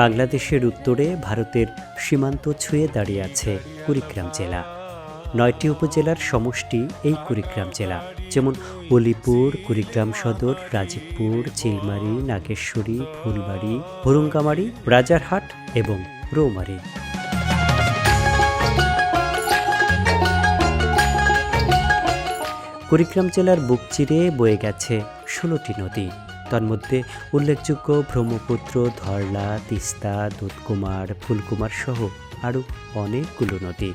বাংলাদেশের উত্তরে ভারতের সীমান্ত ছুঁয়ে দাঁড়িয়ে আছে কুড়িগ্রাম জেলা। নয়টি উপজেলার সমষ্টি এই কুড়িগ্রাম জেলা, যেমন অলিপুর, কুড়িগ্রাম সদর, রাজীবপুর, চিলমারি, নাগেশ্বরী, ফুলবাড়ি, ভুরুঙ্গামারি, রাজারহাট এবং রৌমারি। কুড়িগ্রাম জেলার বুক চিরে বয়ে গেছে ষোলোটি নদী। তন্মধ্যে উল্লেখযোগ্য ব্রহ্মপুত্র, ধরলা, তিস্তা, দুধকুমার, ফুলকুমার সহ আরও অনেকগুলো নদী।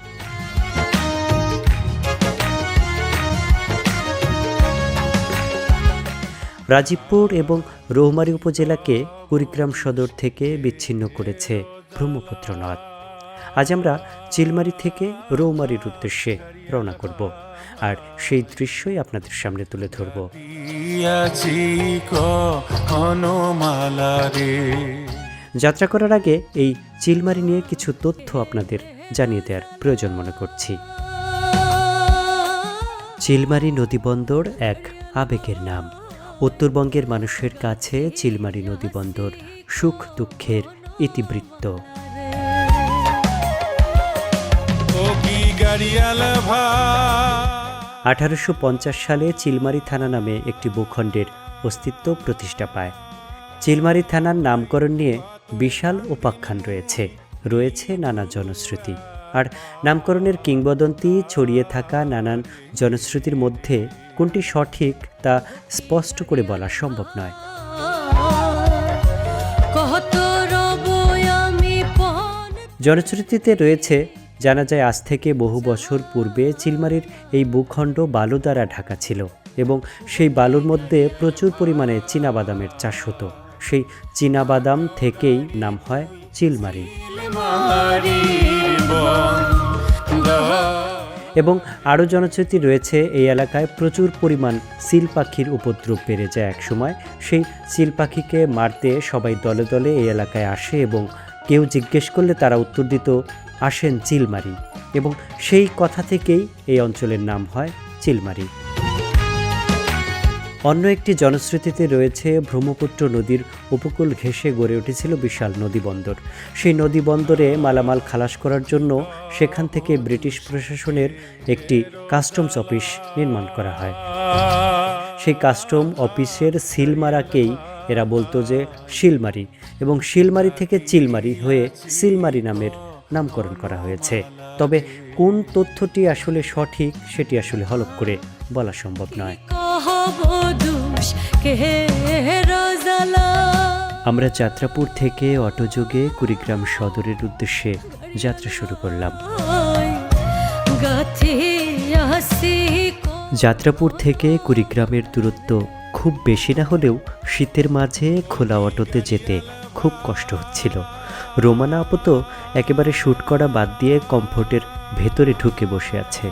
রাজীবপুর এবং রৌমারী উপজেলাকে কুড়িগ্রাম সদর থেকে বিচ্ছিন্ন করেছে ব্রহ্মপুত্র নদ। আজ আমরা চিলমারি থেকে রৌমারির উদ্দেশ্যে রওনা করব। আর সেই দৃশ্যই আপনাদের সামনে তুলে ধরব। যাত্রা করার আগে এই চিলমারি নিয়ে কিছু তথ্য আপনাদের জানিয়ে দেওয়ার প্রয়োজন মনে করছি। চিলমারি নদীবন্দর এক আবেগের নাম। উত্তরবঙ্গের মানুষের কাছে চিলমারি নদীবন্দর সুখ দুঃখের ইতিবৃত্ত। আঠারোশো পঞ্চাশ সালে চিলমারি থানা নামে একটি ভূখণ্ডের অস্তিত্ব প্রতিষ্ঠা পায়। চিলমারি থানার নামকরণ নিয়ে বিশাল উপাখ্যান রয়েছে রয়েছে নানা জনশ্রুতি। আর নামকরণের কিংবদন্তি ছড়িয়ে থাকা নানান জনশ্রুতির মধ্যে কোনটি সঠিক তা স্পষ্ট করে বলা সম্ভব নয়। জনশ্রুতিতে রয়েছে জানা যায় আজ থেকে বহু বছর পূর্বে চিলমারির এই ভূখণ্ড বালু দ্বারা ঢাকা ছিল এবং সেই বালুর মধ্যে প্রচুর পরিমাণে চীনাবাদামের চাষ হতো। সেই চীনাবাদাম থেকেই নাম হয় চিলমারি। এবং আরও জনশ্রুতি রয়েছে, এই এলাকায় প্রচুর পরিমাণ সিল পাখির উপদ্রব বেড়ে যায় একসময়। সেই সিল পাখিকে মারতে সবাই দলে দলে এই এলাকায় আসে এবং কেউ জিজ্ঞেস করলে তারা উত্তর দিত আসেন চিলমারি এবং সেই কথা থেকেই এই অঞ্চলের নাম হয় চিলমারি। অন্য একটি জনশ্রুতিতে রয়েছে, ব্রহ্মপুত্র নদীর উপকূল ঘেঁষে গড়ে উঠেছিল বিশাল নদীবন্দর সেই নদীবন্দরে মালামাল খালাস করার জন্য সেখান থেকে ব্রিটিশ প্রশাসনের একটি কাস্টমস অফিস নির্মাণ করা হয়। সেই কাস্টম অফিসের সিলমারাকেই এরা বলতো যে শিলমারি এবং শিলমারি থেকে চিলমারি হয়ে সিলমারি নামের নামকরণ করা হয়েছে। তবে কোন তথ্যটি আসলে সঠিক সেটি আসলে হলপ করে বলা সম্ভব নয়। আমরা যাত্রাপুর থেকে অটোযোগে কুড়িগ্রাম সদরের উদ্দেশ্যে যাত্রা শুরু করলাম। যাত্রাপুর থেকে কুড়িগ্রামের দূরত্ব খুব বেশি না হলেও শীতের মাঝে খোলা অটোতে যেতে খুব কষ্ট হচ্ছিল। রোমানা আপু তো একেবারে শ্যুট করা বাদ দিয়ে কমফোর্টের ভেতরে ঢুকে বসে আছে।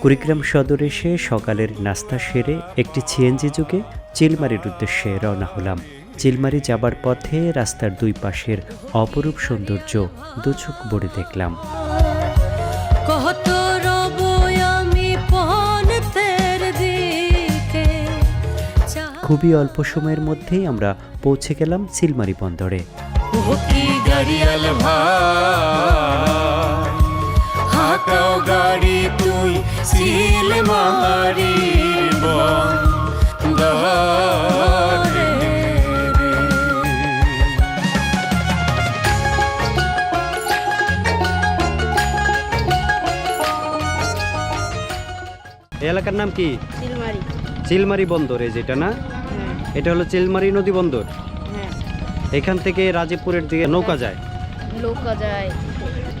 কুড়িগ্রাম সদর এসে সকালের নাস্তা সেরে একটি সিএনজি যুগে চিলমারির উদ্দেশ্যে রওনা হলাম। চিলমারি যাবার পথে রাস্তার দুই পাশের অপরূপ সৌন্দর্য দুচোখ বড়ে দেখলাম। খুবই অল্প সময়ের মধ্যেই আমরা পৌঁছে গেলাম চিলমারি বন্দরে। গাড়ি তুই সিল মারির বন্ধ রে এই এলাকার নাম কি? চিলমারি চিলমারি বন্দর যেটা না? এটা হলো চিলমারি নদী বন্দর। হ্যাঁ। এখান থেকে রাজীবপুরের দিকে নৌকা যায়। নৌকা যায়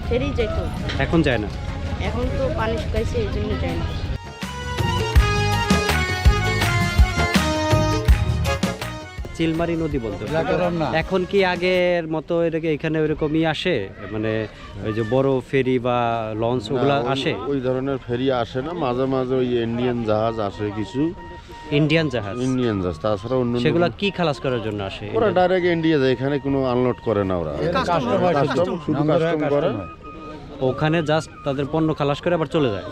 ফেরি যাইতো এখন যায় না। এখন তো পানি শুকাইছে এই জন্য যায় না। চিলমারি নদী বন্দর। এখন কি আগের মতো এটাকে এখানে ওইরকমই আসে? মানে ওই যে বড় ফেরি বা লঞ্চ ওগুলা আসে? ওই ধরনের ফেরি আসে না। মাঝে মাঝে ওই ইন্ডিয়ান জাহাজ আসে কিছু। ইন্ডিয়ান জাহাজ। ইন্ডিয়ান জাহাজ তাছাড়া অন্য সেগুলা কি খালাস করার জন্য আসে ওরা ডাইরেক্ট ইন্ডিয়া যায় এখানে কোনো আনলোড করে না ওরা। শুধু কাস্টম করে। ওখানে জাস্ট তাদের পণ্য খালাস করে আবার চলে যায়।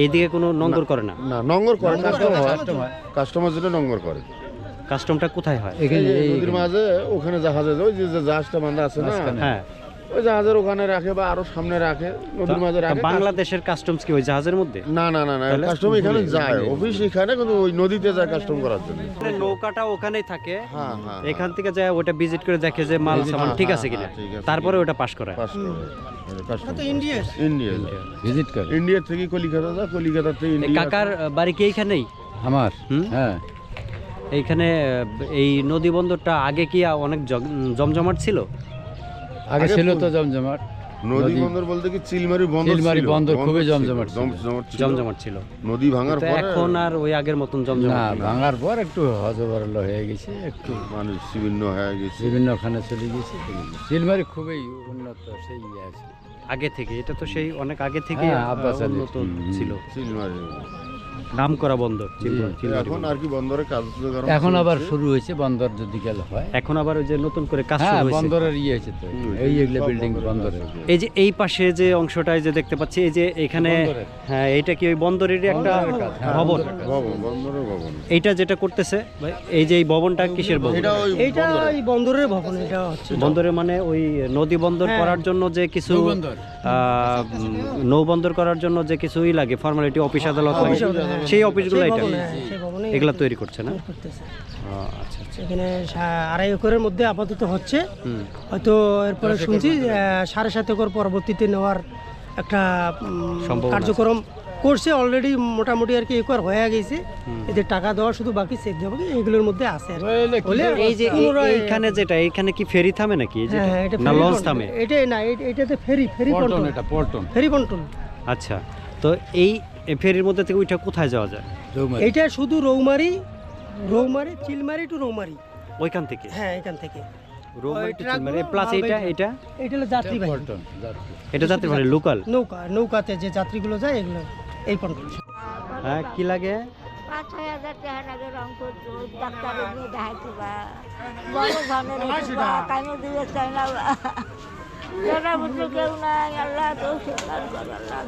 এইদিকে কোনো নঙ্গর করে না? না নঙ্গর করে কাস্টম কাস্টমার যেটা নঙ্গর করে। কাস্টমটা কোথায় হয়? নদীর মাঝে ওখানে জাহাজে ওই যে জাহাজটা বাঁধা আছে না? হ্যাঁ। ওই জাহাজের ওখানে রাখে বা আরও সামনে রাখে নদীর মাঝে রাখে। বাংলাদেশের কাস্টমস কি ওই জাহাজের মধ্যে? না না না না কাস্টম এখানে যায়। অফিস এখানে কিন্তু ওই নদীতে যায় কাস্টম করার জন্য। নৌকাটা ওখানেই থাকে। হ্যাঁ হ্যাঁ এখান থেকে যায় ওটা ভিজিট করে দেখে যে মাল সামান ঠিক আছে কিনা। হ্যাঁ। তারপরে ওটা পাস করায় পাস করে। ইন্ডিয়া ইন্ডিয়া ভিজিট করে। ইন্ডিয়া থেকে কলিকাতা যায় কলিকাতা থেকে ইন্ডিয়া কাকার বাড়ি কি এইখানেই? আমার? হুম? হ্যাঁ। এইখানে এই নদী বন্দরটা আগে কি অনেক জমজমাট ছিল? আগে ছিল তো জমজমাট নদী নদী- বন্দর বলতে কি চিলমারি বন্দর চিলমারি বন্দর খুবই জমজমাট জমজমাট ছিল। জমজমাট ছিল। নদী ভাঙার পর? এখন আর ওই আগের মতন না জমজমাট নেই। ভাঙার পর একটু হজবরল হয়ে গেছে একটু মানুষ বিভিন্ন হয়ে গেছে। বিভিন্নখানে চলে গেছে। চিলমারি খুবই উন্নত সেই ইয়ে আছে। আগে থেকে এটা তো সেই অনেক আগে থেকে হ্যাঁ, আব্বাস উন্নত ছিল। চিলমারি। নাম করা বন্দর এখন আর কি বন্দরে। কাজ এখন আবার শুরু হয়েছে বন্দর যদি গেল হয়। এখন আবার ওই যে নতুন করে কাজ হ্যাঁ শুরু হয়েছে। বন্দরের ইয়ে হয়েছে তো। এই এগুলো বিল্ডিং বন্দরের। এই যে এই পাশে যে অংশটায় যে দেখতে পাচ্ছি এই যে এখানে হ্যাঁ এইটা কি ওই বন্দরেরই একটা হ্যাঁ, ভবন? বন্দরের ভবন এইটা যেটা করতেছে এই যে এই ভবনটা কিসের ভবন? এটা ওই বন্দরে। বন্দরের। ভবন এটা হচ্ছে। বন্দরে মানে ওই নদী বন্দর হ্যাঁ। করার জন্য যে কিছু নৌবন্দর। আহ, নৌ বন্দর করার জন্য যে কিছুই লাগে ফর্মালিটি অফিস আদালত লাগে। সেই অফিসগুলো এটা এগুলা তৈরি করছে না? আচ্ছা আচ্ছা। এখানে আড়াই একরের মধ্যে আপাতত হচ্ছে। হয়তো এরপরে শুনছি আহ, সাড়ে সাত একর পরবর্তীতে নেওয়ার একটা। কার্যক্রম করছে। অলরেডি মোটামুটি আর কি একর হয়ে গেছে। এদের টাকা দেওয়া শুধু বাকি চেক দেওয়া এগুলোর মধ্যে আছে। এই যে এইখানে যেটা এখানে কি ফেরি থামে নাকি? না লঞ্চ থামে? এটা না এটা- এটাতে ফেরি ফেরি পল্টন পন্টন এটা পল্টন। ফেরি পন্টন আচ্ছা তো এই ফেরির মধ্যে থেকে ওইটা কোথায় যাওয়া যায়। এইটা শুধু রৌমারি রৌমারি চিলমারি টু রৌমারি। ওইখান থেকে? হ্যাঁ এখান থেকে। রোমারি টু চিলমারি। প্লাস মালবাহী এটা এটা এটা হলো যাত্রীবাহী। এটা মানে লোকাল নৌকা নৌকাতে যে যাত্রীগুলো যায় এগুলো এই হ্যাঁ কি লাগে? পাঁচ ছয় হাজার টাকা লাগে রংপুর ডাক্তারের নিয়ে দেখাইতে বা বড় ধরনের ওষুধ দিয়ে চাই না। যারা বুঝলে কেউ নাই আল্লাহ তো স্বীকার করো আল্লাহ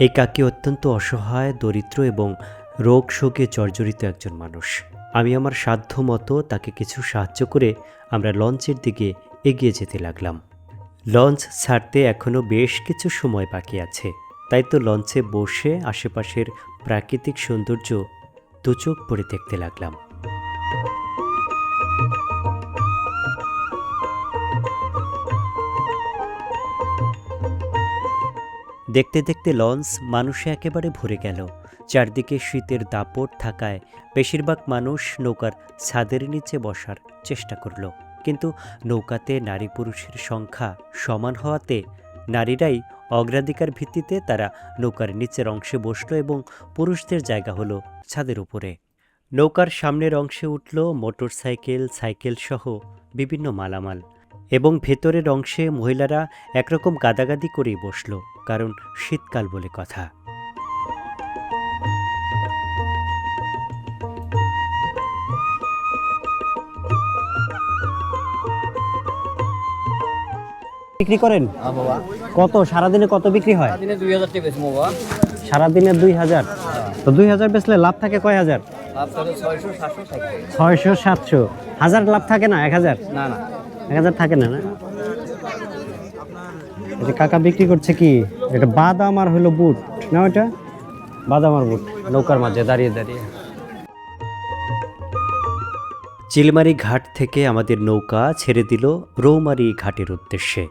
এই কাকি অত্যন্ত অসহায়, দরিদ্র এবং রোগ শোকে জর্জরিত একজন মানুষ। আমি আমার সাধ্য মতো তাকে কিছু সাহায্য করে আমরা লঞ্চের দিকে এগিয়ে যেতে লাগলাম। লঞ্চ ছাড়তে এখনও বেশ কিছু সময় বাকি আছে। তাই তো লঞ্চে বসে আশেপাশের প্রাকৃতিক সৌন্দর্য দুচোখ পড়ে দেখতে লাগলাম। দেখতে দেখতে লঞ্চ মানুষে একেবারে ভরে গেল। চারদিকে শীতের দাপট থাকায় বেশিরভাগ মানুষ নৌকার ছাদের নিচে বসার চেষ্টা করল। কিন্তু নৌকাতে নারী পুরুষের সংখ্যা সমান হওয়াতে নারীরাই অগ্রাধিকার ভিত্তিতে তারা নৌকার নিচের অংশে বসল এবং পুরুষদের জায়গা হলো ছাদের উপরে। নৌকার সামনের অংশে উঠল মোটরসাইকেল সাইকেল সহ বিভিন্ন মালামাল। এবং ভেতরের অংশে মহিলারা একরকম গাদাগাদি করেই বসল কারণ শীতকাল বলে কথা। বিক্রি করেন? কত? সারাদিনে কত বিক্রি হয়? সারাদিনে দুই হাজার তো দুই হাজার বেচলে লাভ থাকে কয় হাজার? ছয়শো সাতশো। হাজার লাভ থাকে না এক হাজার? না না। এক হাজার থাকে না না? এটা কাকা বিক্রি করছে কি? এটা বাদাম আর হলো বুট। না ওটা বাদাম আর বুট। নৌকার মাঝে, দাঁড়িয়ে দাঁড়িয়ে। চিলমারি ঘাট থেকে আমাদের নৌকা ছেড়ে দিল রৌমারি ঘাটের উদ্দেশ্যে।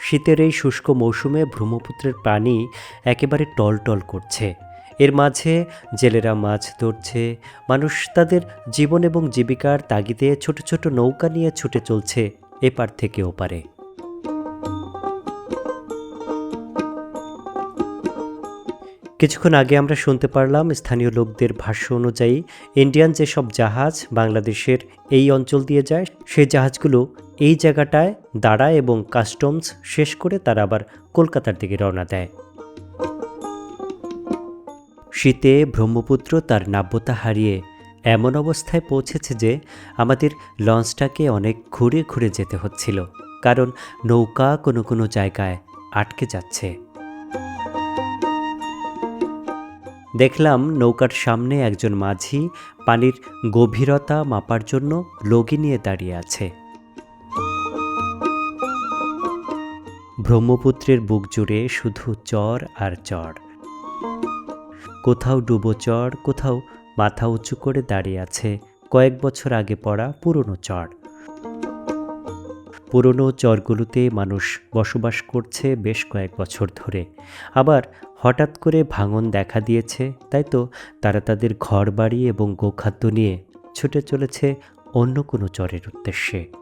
শীতের এই শুষ্ক মৌসুমে ব্রহ্মপুত্রের পানি একেবারে টলটল করছে। এর মাঝে জেলেরা মাছ ধরছে, মানুষ তাদের জীবন এবং জীবিকার তাগিদে ছোট ছোট নৌকা নিয়ে ছুটে চলছে, এপার থেকে ওপারে। কিছুক্ষণ আগে আমরা শুনতে পারলাম স্থানীয় লোকদের ভাষ্য অনুযায়ী ইন্ডিয়ান যেসব জাহাজ বাংলাদেশের এই অঞ্চল দিয়ে যায়, সেই জাহাজগুলো এই জায়গাটায় দাঁড়ায় এবং কাস্টমস শেষ করে তারা আবার কলকাতার দিকে রওনা দেয়। শীতে ব্রহ্মপুত্র তার নাব্যতা হারিয়ে এমন অবস্থায় পৌঁছেছে যে আমাদের লঞ্চটাকে অনেক ঘুরে ঘুরে যেতে হচ্ছিল, কারণ নৌকা কোনো কোনো জায়গায় আটকে যাচ্ছে। দেখলাম নৌকার সামনে একজন মাঝি পানির গভীরতা মাপার জন্য লগি নিয়ে দাঁড়িয়ে আছে। ব্রহ্মপুত্রের বুক জুড়ে শুধু চর আর চর কোথাও ডুবো চর, কোথাও মাথা উঁচু করে দাঁড়িয়ে আছে। কয়েক বছর আগে পড়া পুরনো চর। পুরনো চরগুলোতে মানুষ বসবাস করছে বেশ কয়েক বছর ধরে। আবার হঠাৎ করে ভাঙন দেখা দিয়েছে, তাই তো তারা তাদের ঘর বাড়ি এবং গোখাদ্য নিয়ে ছুটে চলেছে অন্য কোনো চরের উদ্দেশ্যে।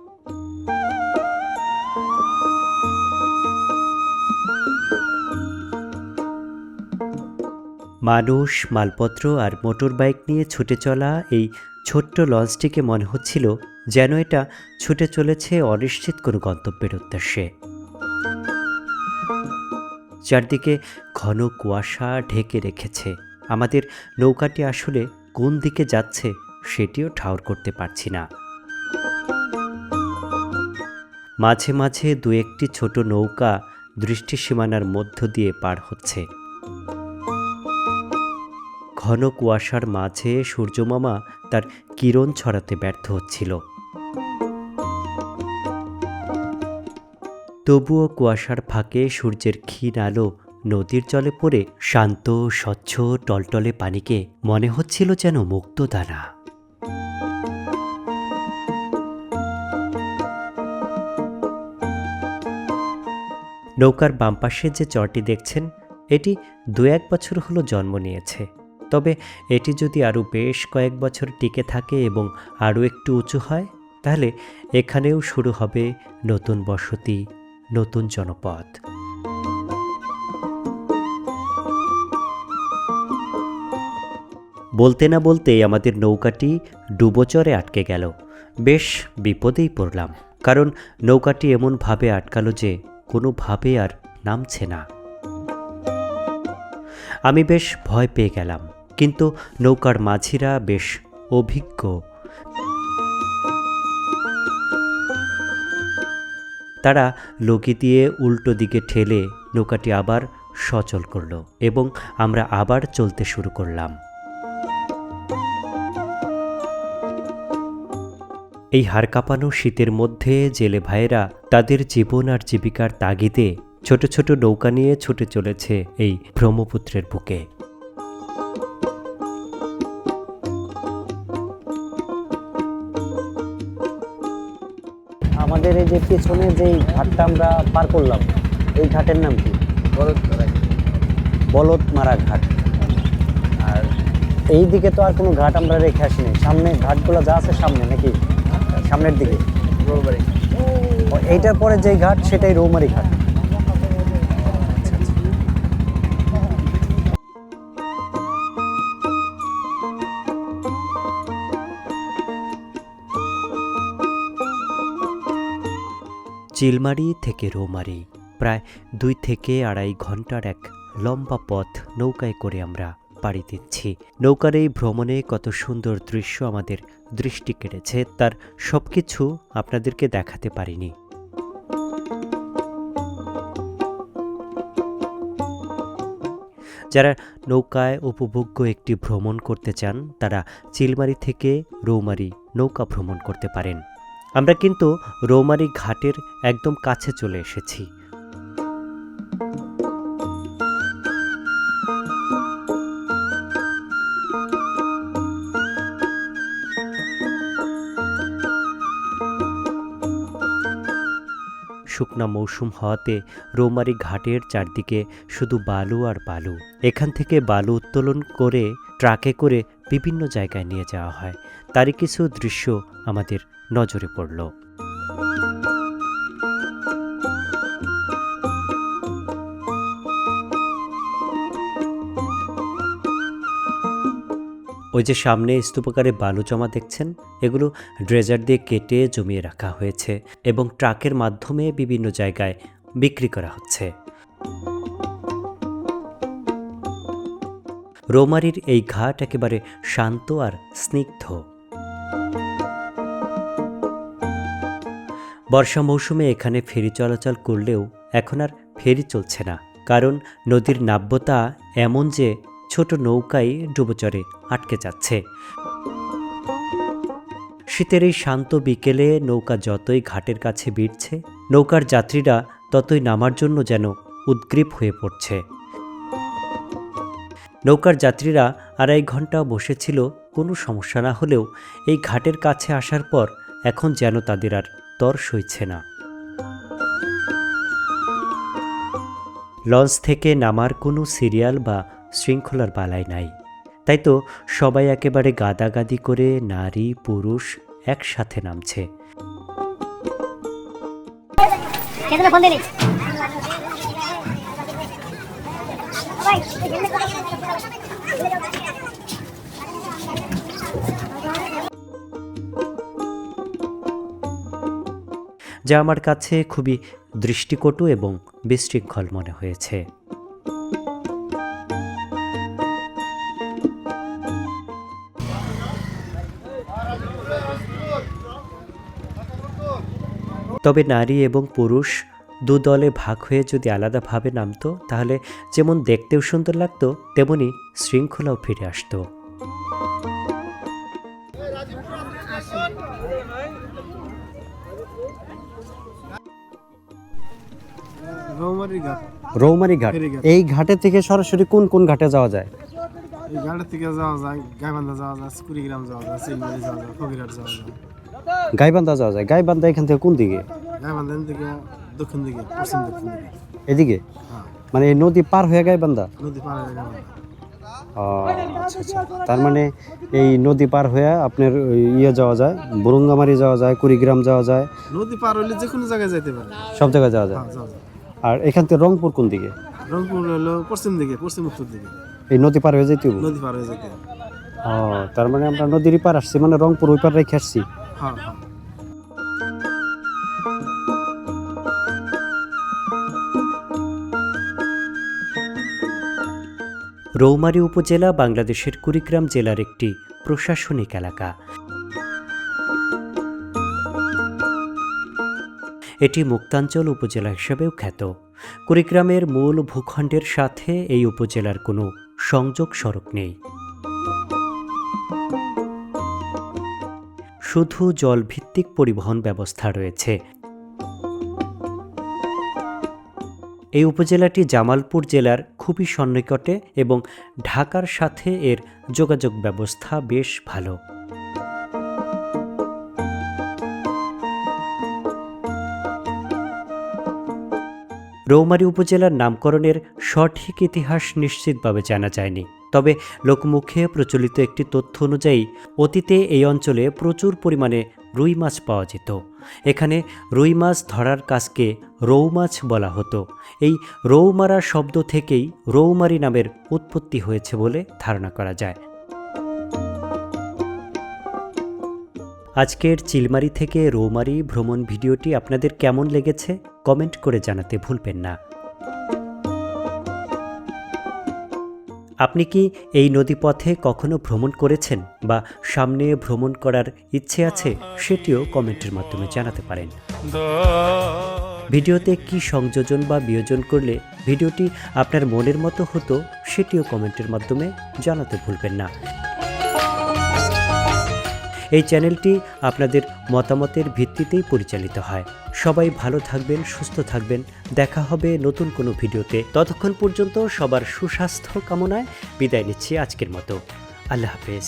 মানুষ, মালপত্র আর মোটর বাইক নিয়ে ছুটে চলা এই ছোট্ট লঞ্চটিকে মনে হচ্ছিল যেন এটা ছুটে চলেছে অনিশ্চিত কোনো গন্তব্যের উদ্দেশ্যে। চারদিকে ঘন কুয়াশা ঢেকে রেখেছে। আমাদের নৌকাটি আসলে কোন দিকে যাচ্ছে সেটিও ঠাউর করতে পারছি না। মাঝে মাঝে দু একটি ছোট নৌকা দৃষ্টিসীমানার মধ্য দিয়ে পার হচ্ছে। ঘন কুয়াশার মাঝে সূর্যমামা তার কিরণ ছড়াতে ব্যর্থ হচ্ছিল। তবুও কুয়াশার ফাঁকে সূর্যের ক্ষীণ আলো নদীর জলে পড়ে শান্ত, স্বচ্ছ, টলটলে পানিকে মনে হচ্ছিল যেন মুক্তদানা নৌকার বাম পাশে যে চরটি দেখছেন, এটি দু এক বছর হলো জন্ম নিয়েছে। তবে এটি যদি আরও বেশ কয়েক বছর টিকে থাকে এবং আরও একটু উঁচু হয়, তাহলে এখানেও শুরু হবে নতুন বসতি, নতুন জনপদ। বলতে না বলতেই আমাদের নৌকাটি ডুবোচরে আটকে গেল। বেশ বিপদেই পড়লাম, কারণ নৌকাটি এমনভাবে আটকালো যে কোনোভাবে আর নামছে না। আমি বেশ ভয় পেয়ে গেলাম কিন্তু নৌকার মাঝিরা বেশ অভিজ্ঞ। তারা লগি দিয়ে উল্টো দিকে ঠেলে নৌকাটি আবার সচল করল এবং আমরা আবার চলতে শুরু করলাম। এই হাড় কাঁপানো শীতের মধ্যে জেলে ভাইয়েরা তাদের জীবন আর জীবিকার তাগিদে ছোট ছোট নৌকা নিয়ে ছুটে চলেছে এই ব্রহ্মপুত্রের বুকে। আমাদের এই যে পিছনে যেই ঘাটটা আমরা পার করলাম এই ঘাটের নাম কি? বলদ মারা ঘাট। আর এই দিকে তো আর কোনো ঘাট আমরা রেখে আসিনি। সামনে ঘাটগুলো যা আছে সামনে নাকি? সামনের দিকে। এইটার পরে যেই ঘাট সেটাই রৌমারি ঘাট। চিলমারি থেকে রৌমারি, প্রায় দুই থেকে আড়াই ঘণ্টার এক লম্বা পথ নৌকায় করে আমরা পাড়ি দিচ্ছি। নৌকার এই ভ্রমণে কত সুন্দর দৃশ্য আমাদের দৃষ্টি কেড়েছে, তার সব কিছু আপনাদেরকে দেখাতে পারিনি। যারা নৌকায় উপভোগ্য একটি ভ্রমণ করতে চান, তারা চিলমারি থেকে রৌমারি নৌকা ভ্রমণ করতে পারেন। আমরা কিন্তু রৌমারি ঘাটের একদম কাছে চলে এসেছি। শুকনা মৌসুম হওয়াতে রৌমারি ঘাটের চারদিকে শুধু বালু আর বালু। এখান থেকে বালু উত্তোলন করে, ট্রাকে করে বিভিন্ন জায়গায় নিয়ে যাওয়া হয়। তারই কিছু দৃশ্য আমাদের নজরে পড়ল। ওই যে সামনে স্তূপকারে বালু জমা দেখছেন, এগুলো ড্রেজার দিয়ে কেটে জমিয়ে রাখা হয়েছে এবং ট্রাকের মাধ্যমে বিভিন্ন জায়গায় বিক্রি করা হচ্ছে। রোমারির এই ঘাট একেবারে শান্ত আর স্নিগ্ধ। বর্ষা মৌসুমে এখানে ফেরি চলাচল করলেও এখন আর ফেরি চলছে না। কারণ নদীর নাব্যতা এমন যে ছোট নৌকাই ডুবোচরে আটকে যাচ্ছে। শীতের এই শান্ত বিকেলে নৌকা যতই ঘাটের কাছে ভিড়ছে, নৌকার যাত্রীরা ততই নামার জন্য যেন উদ্গ্রীব হয়ে পড়ছে। নৌকার যাত্রীরা আড়াই ঘণ্টা বসেছিল, কোনো সমস্যা না হলেও এই ঘাটের কাছে আসার পর এখন যেন তাদের আর তর সইছে না। লঞ্চ থেকে নামার কোনো সিরিয়াল বা শৃঙ্খলার বালাই নাই। তাই তো সবাই একেবারে গাদাগাদি করে নারী পুরুষ একসাথে নামছে। যা আমার কাছে খুবই দৃষ্টিকটু এবং বিশৃঙ্খল মনে হয়েছে। তবে নারী এবং পুরুষ দু দলে ভাগ হয়ে যদি আলাদাভাবে নামতো, তাহলে যেমন দেখতেও সুন্দর লাগতো, তেমনি শৃঙ্খলাও ফিরে আসতো। রৌমারি ঘাট। এই ঘাটে থেকে সরাসরি কোন কোন ঘাটে যাওয়া যায়? এই ঘাটের থেকে যাওয়া যায় গাইবান্ধা যাওয়া যায় কুড়িগ্রাম যাওয়া যায় সিলমারি যাওয়া যায় ফকিরহাট যাওয়া যায়। গাইবান্ধা যাওয়া যায়। গাইবান্ধা এখান থেকে কোন দিকে? গাইবান্ধা থেকে দক্ষিণ দিকে পশ্চিম দক্ষিণ দিকে। এদিকে? হ্যাঁ। মানে এই নদী পার হয়ে গাইবান্ধা? নদী পার হয়ে গাইবান্ধা। আচ্ছা, আচ্ছা। তার মানে এই নদী পার হয়ে আপনার ইয়ে যাওয়া যায় বুরুঙ্গামারি যাওয়া যায় কুড়িগ্রাম যাওয়া যায়। নদী পার হলে যে কোনো জায়গায় যেতে পারে। সব জায়গায় যাওয়া যায়। হ্যাঁ যাওয়া যায়। আর এখান থেকে রংপুর কোন দিকে? রংপুর হলো পশ্চিম দিকে পশ্চিম উত্তর দিকে। এই নদী পার হয়ে যেতে হবে নদী পার হয়ে যেতে। ও তার মানে আমরা নদীর পার আসছি মানে রংপুর ওই পার রেখে আসছি? হ্যাঁ হ্যাঁ। রৌমারী উপজেলা বাংলাদেশের কুড়িগ্রাম জেলার একটি প্রশাসনিক এলাকা। এটি মুক্তাঞ্চল উপজেলা হিসেবেও খ্যাত। কুড়িগ্রামের মূল ভূখণ্ডের সাথে এই উপজেলার কোনো সংযোগ সড়ক নেই। শুধু জলভিত্তিক পরিবহন ব্যবস্থা রয়েছে। এই উপজেলাটি জামালপুর জেলার খুবই সন্নিকটে এবং ঢাকার সাথে এর যোগাযোগ ব্যবস্থা বেশ ভালো। রৌমারী উপজেলার নামকরণের সঠিক ইতিহাস নিশ্চিতভাবে জানা যায়নি। তবে লোকমুখে প্রচলিত একটি তথ্য অনুযায়ী, অতীতে এই অঞ্চলে প্রচুর পরিমাণে রুই মাছ পাওয়া যেত। এখানে রুই মাছ ধরার কাজকে রৌ মাছ বলা হতো। এই রৌমারা শব্দ থেকেই রৌমারি নামের উৎপত্তি হয়েছে বলে ধারণা করা যায়। আজকের চিলমারি থেকে রৌমারি ভ্রমণ ভিডিওটি আপনাদের কেমন লেগেছে কমেন্ট করে জানাতে ভুলবেন না। আপনি কি এই নদীপথে কখনো ভ্রমণ করেছেন বা সামনে ভ্রমণ করার ইচ্ছে আছে সেটিও কমেন্টের মাধ্যমে জানাতে পারেন। ভিডিওতে কি সংযোজন বা বিয়োজন করলে ভিডিওটি আপনার মনের মতো হতো সেটিও কমেন্টের মাধ্যমে জানাতে ভুলবেন না। এই চ্যানেলটি আপনাদের মতামতের ভিত্তিতেই পরিচালিত হয়। সবাই ভালো থাকবেন, সুস্থ থাকবেন। দেখা হবে নতুন কোনো ভিডিওতে। ততক্ষণ পর্যন্ত সবার সুস্বাস্থ্য কামনায় বিদায় নিচ্ছি আজকের মতো। আল্লাহ হাফেজ।